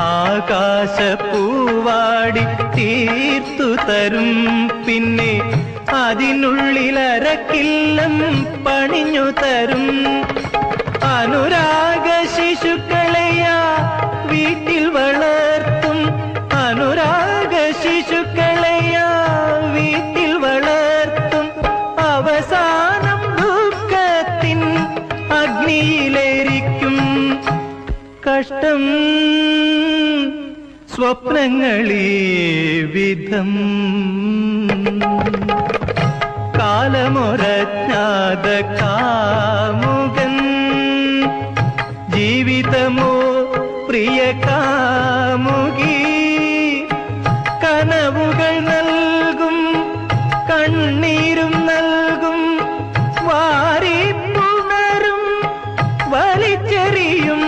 ആകാശപ്പൂവാടി തീർത്തു തരും. പിന്നെ അതിനുള്ളിലരക്കില്ലം പണിഞ്ഞു തരും. അനുരാഗ ശിശുക്കളെയാ വീട്ടിൽ വളർത്തും. അനുരാഗ ശിശുക്കളെയാ വീട്ടിൽ വളർത്തും. അവസാനം ദുഃഖത്തിൻ അഗ്നിയിലേരിക്കും കഷ്ടം സ്വപ്നങ്ങളീ വിധം. കാലമൊരജ്ഞാത കാമുകൻ ജീവിതമോ പ്രിയ കാമുകി കനവുകൾ നൽകും കണ്ണീരും നൽകും വാരി പുണരും വലിച്ചെറിയും